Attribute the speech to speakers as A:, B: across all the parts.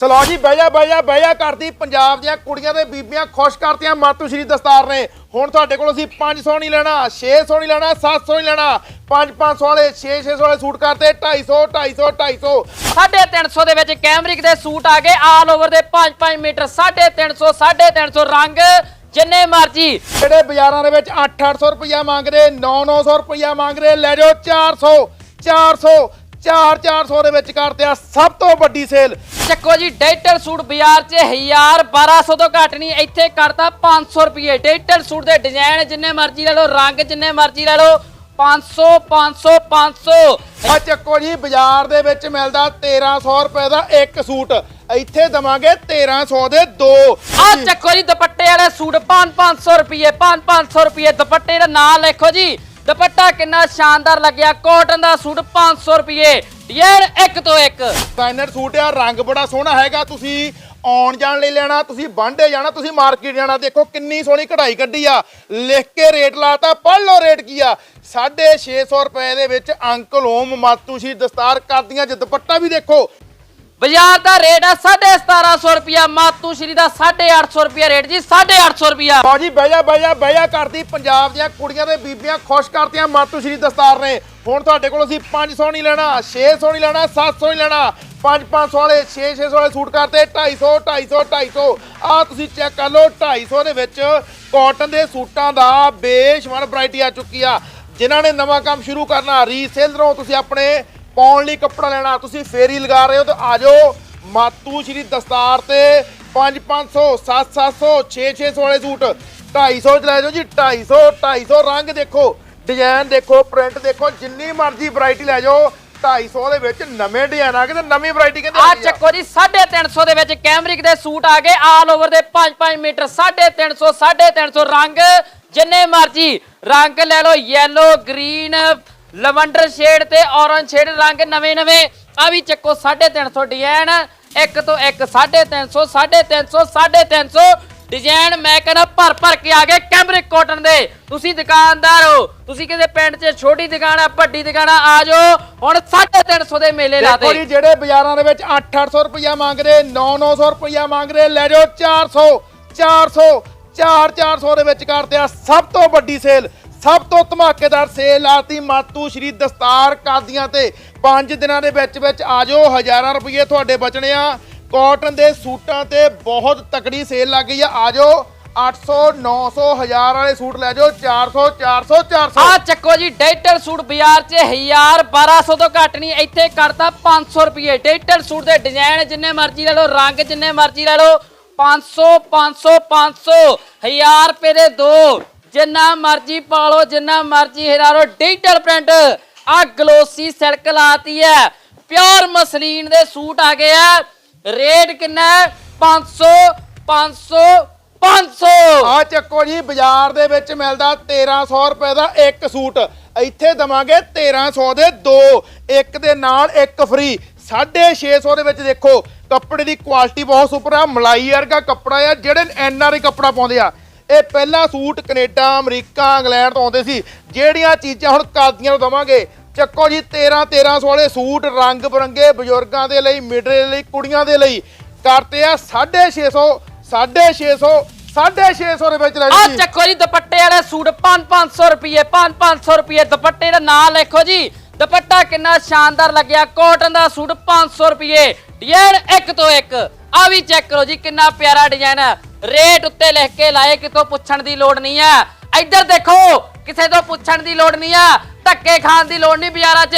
A: ਚਲੋ ਜੀ ਬਹਿ ਜਾ ਬਹਿ ਜਾ ਬਹਿ ਜਾ ਕਰਦੀ ਪੰਜਾਬ ਦੀਆਂ ਕੁੜੀਆਂ ਤੇ ਬੀਬੀਆਂ ਖੁਸ਼ ਕਰਤੀਆਂ। ਮਾਤੂ ਸ਼੍ਰੀ ਦਸਤਾਰ ਨੇ। ਹੁਣ ਤੁਹਾਡੇ ਕੋਲ ਅਸੀਂ 500 ਨਹੀਂ ਲੈਣਾ 600 ਨਹੀਂ ਲੈਣਾ 700 ਨਹੀਂ ਲੈਣਾ। 5-500 ਵਾਲੇ 6-600 ਵਾਲੇ ਸੂਟ ਕਰਤੇ। 250 250 250
B: ਸਾਢੇ 350 ਦੇ ਵਿੱਚ ਕੈਮਰਿਕ ਦੇ ਸੂਟ ਆ ਗਏ। ਆਲ ਓਵਰ ਦੇ 5-5 ਮੀਟਰ 350 350 ਰੰਗ ਜਿੰਨੇ ਮਰਜ਼ੀ।
A: ਜਿਹੜੇ ਬਾਜ਼ਾਰਾਂ ਦੇ ਵਿੱਚ 8-800 ਰੁਪਇਆ ਮੰਗਦੇ 9-900 ਰੁਪਇਆ ਮੰਗਦੇ ਲੈ ਜਾਓ 400 400 4-400 ਦੇ ਵਿੱਚ ਕਰਤੇ ਆ ਸਭ ਤੋਂ ਵੱਡੀ ਸੇਲ।
B: ਚੱਕੋ ਜੀ ਡਾਈਟਲ ਸੂਟ ਬਾਜ਼ਾਰ 'ਚ 1000 1200 ਤੋਂ ਘੱਟ ਨਹੀਂ ਇੱਥੇ ਕਰਤਾ 500 ਰੁਪਏ ਡਾਈਟਲ ਸੂਟ ਦੇ ਡਿਜ਼ਾਈਨ ਜਿੰਨੇ ਮਰਜ਼ੀ ਲੈ ਲਓ ਰੰਗ ਜਿੰਨੇ ਮਰਜ਼ੀ ਲੈ ਲਓ 500 500 500
A: ਆ ਚੱਕੋ ਜੀ ਬਾਜ਼ਾਰ ਦੇ ਵਿੱਚ ਮਿਲਦਾ 1300 ਰੁਪਏ ਦਾ ਇੱਕ ਸੂਟ। ਇੱਥੇ ਦਵਾਂਗੇ 1300 ਦੇ ਦੋ।
B: ਆ ਚੱਕੋ ਜੀ ਦੁਪੱਟੇ ਵਾਲੇ ਸੂਟ 5-500 ਰੁਪਏ 5-500 ਰੁਪਏ ਦੁਪੱਟੇ ਦਾ ਨਾਮ ਲਿਖੋ ਜੀ ਦੁਪੱਟਾ ਕਿੰਨਾ ਸ਼ਾਨਦਾਰ ਲੱਗਿਆ ਕਾਟਨ ਦਾ ਸੂਟ 500 ਰੁਪਏ। ਯਾਰ ਇੱਕ ਤੋਂ ਇੱਕ।
A: ਡਿਜ਼ਾਈਨਰ ਸੂਟ ਆ, ਰੰਗ ਬੜਾ ਸੋਹਣਾ ਹੈਗਾ, ਤੁਸੀਂ ਆਉਣ ਜਾਣ ਲਈ ਲੈਣਾ, ਤੁਸੀਂ ਬਾਂਡੇ ਜਾਣਾ, ਤੁਸੀਂ ਮਾਰਕੀਟ ਜਾਣਾ, ਦੇਖੋ ਕਿੰਨੀ ਸੋਹਣੀ ਕਢਾਈ ਕੱਢੀ ਆ। ਲਿਖ ਕੇ ਰੇਟ ਲਾਤਾ, ਪੜ੍ਹ ਲਓ ਰੇਟ ਕੀ ਆ। 650 ਰੁਪਏ ਦੇ ਵਿੱਚ ਅੰਕਲ ਓਮ ਮਾਤੂਸ਼ੀ ਦਸਤਾਰ ਕਰਦੀਆਂ, ਜੇ ਦੁਪੱਟਾ ਵੀ ਦੇਖੋ
B: ਬਾਜ਼ਾਰ ਦਾ ਰੇਟ ਆ 1750 ਰੁਪਿਆ ਮਾਤੂ ਸ਼੍ਰੀ ਦਾ 850 ਰੁਪਿਆ ਰੇਟ ਜੀ 850 ਰੁਪਿਆ
A: ਬਾਜੀ ਬਹਿ ਜਾ ਬਹਿ ਜਾ ਕਰਦੀ ਪੰਜਾਬ ਦੀਆਂ ਕੁੜੀਆਂ ਤੇ ਬੀਬੀਆਂ ਖੁਸ਼ ਕਰਤੀਆਂ ਮਾਤੂ ਸ਼੍ਰੀ ਦਸਤਾਰ ਨੇ। ਹੁਣ ਤੁਹਾਡੇ ਕੋਲ ਅਸੀਂ 500 ਨਹੀਂ ਲੈਣਾ 600 ਨਹੀਂ ਲੈਣਾ 700 ਨਹੀਂ ਲੈਣਾ। 5-500 ਵਾਲੇ 6-600 ਵਾਲੇ ਸੂਟ ਕਰਤੇ 250 250 250 ਆ ਤੁਸੀਂ ਚੈੱਕ ਕਰ ਲਓ 250 ਦੇ ਵਿੱਚ ਕਾਟਨ ਦੇ ਸੂਟਾਂ ਦਾ ਬੇਸ਼ਮਰ ਵੈਰਾਈਟੀ ਆ ਚੁੱਕੀ ਆ। ਜਿਨ੍ਹਾਂ ਨੇ ਨਵਾਂ ਕੰਮ ਸ਼ੁਰੂ ਕਰਨਾ ਰੀਸੇਲਰੋਂ ਤੁਸੀਂ ਆਪਣੇ ਪਾਉਣ ਲਈ ਕੱਪੜਾ ਲੈਣਾ। ਤੁਸੀਂ ਫੇਰੀ ਲਗਾ ਰਹੇ ਹੋ ਤਾਂ ਆ ਜਾਓ ਮਾਤੂ ਸ਼੍ਰੀ ਦਸਤਾਰ ਤੇ। 5-500 7-700 6-600 ਵਾਲੇ ਸੂਟ। 250 ਚ ਲੈ ਜਾਓ ਜੀ 250 250 ਰੰਗ ਦੇਖੋ ਡਿਜ਼ਾਈਨ ਦੇਖੋ ਪ੍ਰਿੰਟ ਦੇਖੋ ਜਿੰਨੀ ਮਰਜ਼ੀ ਵੈਰਾਈਟੀ ਲੈ ਜਾਓ। 250 ਦੇ ਵਿੱਚ ਨਵੇਂ ਡਿਜ਼ਾਈਨ ਆ ਗਏ ਤੇ ਨਵੀਂ ਵੈਰਾਈਟੀ ਕਹਿੰਦੇ
B: ਆ। ਚੱਕੋ ਜੀ 350 ਦੇ ਵਿੱਚ ਕੈਮਰਿਕ ਦੇ ਸੂਟ ਆ ਗਏ ਆਲ ਓਵਰ ਦੇ 5-5 ਮੀਟਰ। 350 350 ਰੰਗ ਜਿੰਨੇ ਮਰਜ਼ੀ। ਰੰਗ ਲੈ ਲਓ ਯੈਲੋ ਗ੍ਰੀਨ ਲਵੰਡਰ ਸ਼ੇਡ ਤੇ ਔਰੰਜ ਸ਼ੇਡ ਰੰਗ ਨਵੇਂ ਨਵੇਂ। ਆ ਵੀ ਚੱਕੋ 350 ਡਿਜ਼ਾਈਨ ਇੱਕ ਤੋਂ ਇੱਕ 350 350 350 ਡਿਜ਼ਾਈਨ ਮੈਂ ਕਹਿੰਦਾ ਭਰ ਭਰ ਕੇ ਆ ਗਏ ਕੈਮਰਿਕ ਕਾਟਨ ਦੇ। ਤੁਸੀਂ ਦੁਕਾਨਦਾਰ ਹੋ ਤੁਸੀਂ ਕਿਸੇ ਪਿੰਡ 'ਚ ਛੋਟੀ ਦੁਕਾਨ ਆ ਵੱਡੀ ਦੁਕਾਨ ਆ ਆ ਜਾਓ। ਹੁਣ 350 ਦੇ ਮੇਲੇ
A: ਦੇਖੋ
B: ਲਾਤੇ
A: ਜੀ ਜਿਹੜੇ ਬਾਜ਼ਾਰਾਂ ਦੇ ਵਿੱਚ 8-800 ਰੁਪਇਆ ਮੰਗਦੇ 9-900 ਰੁਪਇਆ ਮੰਗਦੇ ਲੈ ਜਾਓ 400 400 4-400 ਦੇ ਵਿੱਚ ਕਰਦੇ ਆ ਸਭ ਤੋਂ ਵੱਡੀ ਸੇਲ ਸਭ ਤੋਂ ਧਮਾਕੇਦਾਰ ਸੇਲ ਆਤੀ ਮਾਤੂ ਸ਼੍ਰੀ ਦਸਤਾਰ ਕਾਦੀਆਂ ਤੇ। 5 ਦਿਨਾਂ ਦੇ ਵਿੱਚ ਵਿੱਚ ਆ ਜਾਓ, ਹਜ਼ਾਰਾਂ ਰੁਪਏ ਤੁਹਾਡੇ ਬਚਣੇ ਆ। ਕਾਟਨ ਦੇ ਸੂਟਾਂ ਤੇ ਬਹੁਤ ਤਕੜੀ ਸੇਲ ਲੱਗ ਗਈ ਆ। ਆ ਜਾਓ 800 900 1000 ਵਾਲੇ ਸੂਟ ਲੈ ਜਾਓ 400 400 400
B: ਆ ਚੱਕੋ ਜੀ ਡਾਈਟਲ ਸੂਟ ਬਾਜ਼ਾਰ 'ਚ 1000 1200 ਤੋਂ ਘੱਟ ਨਹੀਂ, ਇੱਥੇ ਕਰਤਾ 500 ਰੁਪਏ ਡਾਈਟਲ ਸੂਟ ਦੇ ਡਿਜ਼ਾਈਨ ਜਿੰਨੇ ਮਰਜ਼ੀ ਲੈ ਲਓ, ਰੰਗ ਜਿੰਨੇ ਮਰਜ਼ੀ ਲੈ ਲਓ 500 500 500 1000 ਰੁਪਏ ਦੇ ਦੋ। ਜਿੰਨਾ ਮਰਜ਼ੀ ਪਾਲੋ, ਜਿੰਨਾ ਮਰਜ਼ੀ ਹਜ਼ਾਰੋ ਡਿਜੀਟਲ ਪ੍ਰਿੰਟ ਆ ਗਲੋਸੀ ਸਿਲਕ ਲਾਤੀ ਹੈ ਪਿਓਰ ਮਸਲੀਨ ਦੇ ਸੂਟ ਆ ਗਏ ਆ ਰੇਟ ਕਿੰਨਾ 500 500 500
A: ਆ ਚੱਕੋ ਜੀ, ਬਾਜ਼ਾਰ ਦੇ ਵਿੱਚ ਮਿਲਦਾ 1300 ਰੁਪਏ ਦਾ ਇੱਕ ਸੂਟ। ਇੱਥੇ ਦਵਾਂਗੇ 1300 ਦੇ ਦੋ। ਇੱਕ ਦੇ ਨਾਲ ਇੱਕ ਫ੍ਰੀ 650 ਦੇ ਵਿੱਚ ਦੇਖੋ, ਕੱਪੜੇ ਦੀ ਕੁਆਲਿਟੀ ਬਹੁਤ ਸੁਪਰ ਆ। ਮਲਾਈ ਵਰਗਾ ਕੱਪੜਾ ਆ, ਜਿਹੜੇ ਐਨਆਰਆਈ ਕੱਪੜਾ ਪਾਉਂਦੇ ਆ। ਇਹ ਪਹਿਲਾ ਸੂਟ ਕੈਨੇਡਾ ਅਮਰੀਕਾ ਇੰਗਲੈਂਡ ਤੋਂ ਆਉਂਦੇ ਸੀ। ਜਿਹੜੀਆਂ ਚੀਜ਼ਾਂ ਹੁਣ ਕਾਦੀਆਂ ਨੂੰ ਦਵਾਂਗੇ। ਚੱਕੋ ਜੀ 13 1300 ਵਾਲੇ ਸੂਟ ਰੰਗ ਬਰੰਗੇ ਬਜ਼ੁਰਗਾਂ ਦੇ ਲਈ ਮਿਡਰੇ ਲਈ ਕੁੜੀਆਂ ਦੇ ਲਈ। ਕਰਤੇ ਆ 650 650 650 ਦੇ ਵਿੱਚ ਲੈ
B: ਆ
A: ਜੀ।
B: ਚੱਕੋ ਜੀ ਦੁਪੱਟੇ ਵਾਲੇ ਸੂਟ 5-500 ਰੁਪਏ 5-500 ਰੁਪਏ। ਦੁਪੱਟੇ ਦਾ ਨਾਮ ਲਿਖੋ ਜੀ। ਦੁਪੱਟਾ ਕਿੰਨਾ ਸ਼ਾਨਦਾਰ ਲੱਗਿਆ। ਕਾਟਨ ਦਾ ਸੂਟ 500 ਰੁਪਏ। ਡਿਜ਼ਾਈਨ ਇੱਕ ਤੋਂ ਇੱਕ। ਆ ਵੀ ਚੈੱਕ ਕਰੋ ਜੀ ਕਿੰਨਾ ਪਿਆਰਾ ਡਿਜ਼ਾਈਨ ਹੈ। ਰੇਟ ਉੱਤੇ ਲਿਖ ਕੇ ਲਾਏ ਕਿਤੋਂ ਪੁੱਛਣ ਦੀ ਲੋੜ ਨਹੀਂ ਹੈ ਇੱਧਰ ਦੇਖੋ ਕਿਸੇ ਤੋਂ ਪੁੱਛਣ ਦੀ ਲੋੜ ਨਹੀਂ ਆ। ਧੱਕੇ ਖਾਣ ਦੀ ਲੋੜ ਨਹੀਂ ਬਾਜ਼ਾਰਾਂ 'ਚ।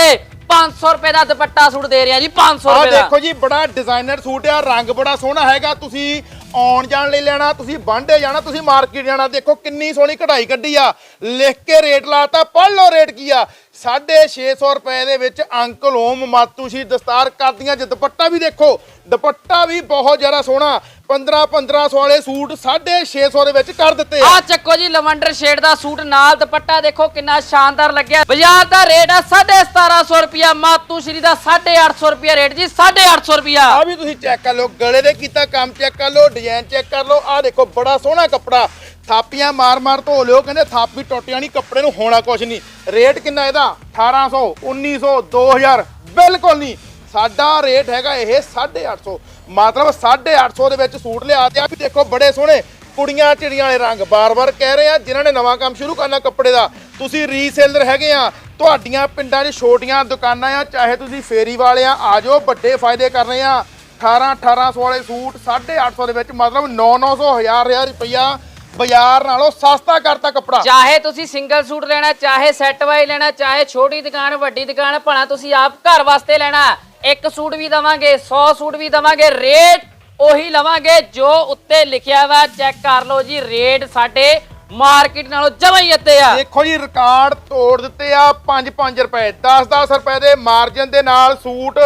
B: 500 ਰੁਪਏ ਦਾ ਦੁਪੱਟਾ ਸੂਟ ਦੇ ਰਿਹਾ ਜੀ 500
A: ਆ
B: ਰੁਪਏ ਦਾ।
A: ਦੇਖੋ ਜੀ ਬੜਾ ਡਿਜ਼ਾਈਨਰ ਸੂਟ ਆ ਰੰਗ ਬੜਾ ਸੋਹਣਾ ਹੈਗਾ। ਤੁਸੀਂ ਆਉਣ ਜਾਣ ਲਈ ਲੈਣਾ ਤੁਸੀਂ ਬਾਂਡੇ ਜਾਣਾ ਤੁਸੀਂ ਮਾਰਕੀਟ ਜਾਣਾ। ਦੇਖੋ ਕਿੰਨੀ ਸੋਹਣੀ ਕਢਾਈ ਕੱਢੀ ਆ। ਲਿਖ ਕੇ ਰੇਟ ਲਾਤਾ ਪੜ੍ਹ ਲਓ ਰੇਟ ਕੀ ਆ। 650 ਰੁਪਏ ਦੇ ਵਿੱਚ ਅੰਕਲ ਓਮ ਮਾਤੂਸ਼ੀ ਦਸਤਾਰ ਕਰਦੀਆਂ ਜੇ ਦੁਪੱਟਾ ਵੀ ਦੇਖੋ ਦੁਪੱਟਾ ਵੀ ਬਹੁਤ ਜ਼ਿਆਦਾ ਸੋਹਣਾ। 15 1500 ਵਾਲੇ ਸੂਟ 650 ਦੇ ਵਿੱਚ ਕਰ ਦਿੱਤੇ ਆ।
B: ਆ ਚੱਕੋ ਜੀ ਲਵੰਡਰ ਸ਼ੇਡ ਦਾ ਸੂਟ ਨਾਲ ਦੁਪੱਟਾ ਦੇਖੋ ਕਿੰਨਾ ਸ਼ਾਨਦਾਰ ਲੱਗਿਆ। ਬਾਜ਼ਾਰ ਦਾ ਰੇਟ ਆ 1750 ਰੁਪਿਆ ਮਾਤੂ ਸ਼੍ਰੀ ਦਾ 850 ਰੁਪਿਆ ਰੇਟ ਜੀ 850 ਰੁਪਿਆ
A: ਆ ਵੀ ਤੁਸੀਂ ਚੈੱਕ ਕਰ ਲਓ ਗਲੇ ਦੇ ਕੀਤਾ ਕੰਮ ਚੈੱਕ ਕਰ ਲਓ ਡਿਜ਼ਾਈਨ ਚੈੱਕ ਕਰ ਲਓ। ਆ ਦੇਖੋ ਬੜਾ ਸੋਹਣਾ ਕੱਪੜਾ। ਥਾਪੀਆਂ ਮਾਰ-ਮਾਰ ਧੋ ਲਿਓ, ਕਹਿੰਦੇ ਥਾਪੀ ਟੁੱਟਿਆ ਨਹੀਂ, ਕੱਪੜੇ ਨੂੰ ਹੋਣਾ ਕੁਛ ਨਹੀਂ। ਰੇਟ ਕਿੰਨਾ ਇਹਦਾ? 1800 1900 2000 ਬਿਲਕੁਲ ਨਹੀਂ। ਸਾਡਾ ਰੇਟ ਹੈਗਾ ਇਹ 850 ਮਤਲਬ 850 ਦੇ ਵਿੱਚ ਸੂਟ ਲਿਆ ਤੇ ਆ ਵੀ ਦੇਖੋ ਬੜੇ ਸੋਹਣੇ ਕੁੜੀਆਂ ਚਿੜੀਆਂ ਵਾਲੇ ਰੰਗ। ਬਾਰ-ਬਾਰ ਕਹਿ ਰਹੇ ਆ, ਜਿਨ੍ਹਾਂ ਨੇ ਨਵਾਂ ਕੰਮ ਸ਼ੁਰੂ ਕਰਨਾ ਕੱਪੜੇ ਦਾ, ਤੁਸੀਂ ਰੀਸੇਲਰ ਹੈਗੇ ਆ, ਤੁਹਾਡੀਆਂ ਪਿੰਡਾਂ 'ਚ ਛੋਟੀਆਂ ਦੁਕਾਨਾਂ ਆ, ਚਾਹੇ ਤੁਸੀਂ ਫੇਰੀ ਵਾਲੇ ਆ ਆ ਜਾਓ, ਵੱਡੇ ਫਾਇਦੇ ਕਰ ਰਹੇ ਆ। 18 1800 ਵਾਲੇ ਸੂਟ 850 ਦੇ ਵਿੱਚ, ਮਤਲਬ 9 900 1000 1000 ਰੁਪਇਆ ਬਾਜ਼ਾਰ ਨਾਲੋਂ ਸਸਤਾ ਕਰਤਾ ਕੱਪੜਾ।
B: ਚਾਹੇ ਤੁਸੀਂ ਸਿੰਗਲ ਸੂਟ ਲੈਣਾ, ਚਾਹੇ ਸੈੱਟ ਵਾਈ ਲੈਣਾ, ਚਾਹੇ ਛੋਟੀ ਦੁਕਾਨ, ਵੱਡੀ ਦੁਕਾਨ, ਭਲਾ ਤੁਸੀਂ ਆਪ ਘਰ ਵਾਸਤੇ ਲੈਣਾ। ਇੱਕ ਸੂਟ ਵੀ ਦਵਾਂਗੇ 100 ਸੂਟ ਵੀ ਦਵਾਂਗੇ ਰੇਟ ਉਹੀ ਲਵਾਂਗੇ ਜੋ ਉੱਤੇ ਲਿਖਿਆ ਵਾ ਚੈੱਕ ਕਰ ਲਓ ਜੀ ਰੇਟ ਸਾਡੇ ਮਾਰਕੀਟ ਨਾਲੋਂ ਜਮਾਂ ਹੀ ਅੱਤੇ ਆ।
A: ਦੇਖੋ ਜੀ ਰਿਕਾਰਡ ਤੋੜ ਦਿੱਤੇ ਆ 5-5 ਰੁਪਏ 10-10 ਰੁਪਏ ਦੇ ਮਾਰਜਨ ਦੇ ਨਾਲ ਸੂਟ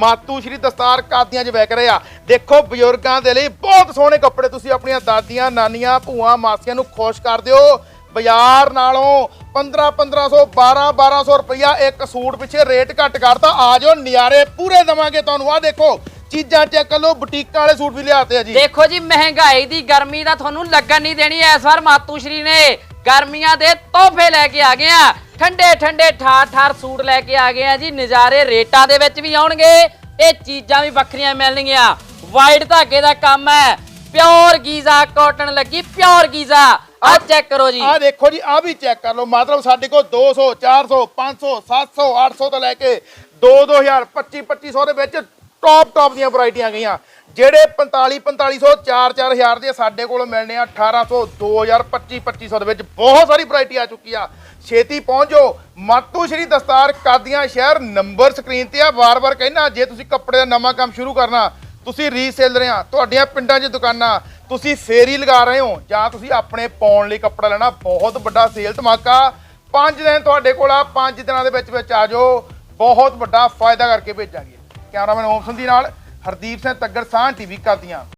A: ਮਾਤੂ ਸ਼੍ਰੀ ਦਸਤਾਰ ਕਾਦੀਆਂ 'ਚ ਵਿਕ ਰਹੇ ਆ। ਦੇਖੋ, ਬਜ਼ੁਰਗਾਂ ਦੇ ਲਈ ਬਹੁਤ ਸੋਹਣੇ ਕੱਪੜੇ ਤੁਸੀਂ ਆਪਣੀਆਂ ਦਾਦੀਆਂ, ਨਾਨੀਆਂ, ਭੂਆ, ਮਾਸੀਆਂ ਨੂੰ ਖੁਸ਼ ਕਰ ਦਿਓ। ਬਾਜ਼ਾਰ ਨਾਲੋਂ 15-1500 12-1200 ਰੁਪਇਆ ਇੱਕ ਸੂਟ ਪਿੱਛੇ ਰੇਟ ਘੱਟ ਕਰਤਾ। ਆ ਜਾਓ ਨਜ਼ਾਰੇ ਪੂਰੇ ਦਵਾਂਗੇ ਤੁਹਾਨੂੰ। ਆ ਦੇਖੋ ਚੀਜ਼ਾਂ ਚੈੱਕ ਕਰ ਲਓ ਬੁਟੀਕਾਂ ਵਾਲੇ ਸੂਟ ਵੀ ਲਿਆਤੇ ਆ ਜੀ।
B: ਦੇਖੋ ਜੀ ਮਹਿੰਗਾਈ ਦੀ ਗਰਮੀ ਦਾ ਤੁਹਾਨੂੰ ਲੱਗਣ ਨਹੀਂ ਦੇਣੀ ਇਸ ਵਾਰ ਮਾਤੂ ਸ਼੍ਰੀ ਨੇ ਗਰਮੀਆਂ ਦੇ ਤੋਹਫੇ ਲੈ ਕੇ ਆ ਗਏ ਆ। ਠੰਡੇ ਠੰਡੇ ਠਾਰ ਠਾਰ ਸੂਟ ਲੈ ਕੇ ਆ ਗਏ ਆ ਜੀ। ਨਜ਼ਾਰੇ ਰੇਟਾਂ ਦੇ ਵਿੱਚ ਵੀ ਆਉਣਗੇ। ਇਹ ਚੀਜ਼ਾਂ ਵੀ ਵੱਖਰੀਆਂ ਮਿਲਣਗੀਆਂ। ਵਾਈਟ ਧਾਗੇ ਦਾ ਕੰਮ ਹੈ ਪਿਓਰ ਗੀਜ਼ਾ ਕਾਟਨ ਲੱਗੀ ਪਿਓਰ ਗੀਜ਼ਾ। ਆ ਚੈੱਕ ਕਰੋ ਜੀ।
A: ਆ ਦੇਖੋ ਜੀ ਆ ਵੀ ਚੈੱਕ ਕਰ ਲਓ। ਮਤਲਬ ਸਾਡੇ ਕੋਲ 200 400 500 700 800 ਤੋਂ ਲੈ ਕੇ 2 2000 25 2500 ਦੇ ਵਿੱਚ ਟੌਪ ਟੌਪ ਦੀਆਂ ਵੈਰਾਈਟੀਆਂ ਗਈਆਂ। ਜਿਹੜੇ 45 4500 4 4000 ਦੇ ਸਾਡੇ ਕੋਲ ਮਿਲਣੇ ਆ 1800 2000 25 2500 ਦੇ ਵਿੱਚ ਬਹੁਤ ਸਾਰੀ ਵੈਰਾਈਟੀ ਆ ਚੁੱਕੀ ਆ। ਛੇਤੀ ਪਹੁੰਚੋ। ਮਾਤੂ ਸ਼੍ਰੀ ਦਸਤਾਰ ਕਾਦੀਆਂ ਸ਼ਹਿਰ ਨੰਬਰ ਸਕਰੀਨ ਤੇ ਆ। ਵਾਰ-ਵਾਰ ਕਹਿਣਾ ਜੇ ਤੁਸੀਂ ਕੱਪੜੇ ਦਾ ਨਵਾਂ ਕੰਮ ਸ਼ੁਰੂ ਕਰਨਾ, ਤੁਸੀਂ ਰੀਸੇਲਰ ਆ। ਤੁਹਾਡੀਆਂ ਪਿੰਡਾਂ 'ਚ ਦੁਕਾਨਾਂ, ਤੁਸੀਂ ਫੇਰੀ ਲਗਾ ਰਹੇ ਹੋ, ਜਾਂ ਤੁਸੀਂ ਆਪਣੇ ਪਾਉਣ ਲਈ ਕੱਪੜਾ ਲੈਣਾ, ਬਹੁਤ ਵੱਡਾ ਸੇਲ ਧਮਾਕਾ। 5 ਦਿਨ ਤੁਹਾਡੇ ਕੋਲ ਆ 5 ਦਿਨਾਂ ਦੇ ਵਿੱਚ ਵਿੱਚ ਆ ਜਾਓ। ਬਹੁਤ ਵੱਡਾ ਫਾਇਦਾ ਕਰਕੇ ਭੇਜਾਂਗੇ। ਕੈਮਰਾਮੈਨ ਓਮ ਸੰਧੀ ਨਾਲ ਹਰਦੀਪ ਸਿੰਘ ਤੱਗੜ ਸਾਹ ਟੀਵੀ ਕਰਦੀਆਂ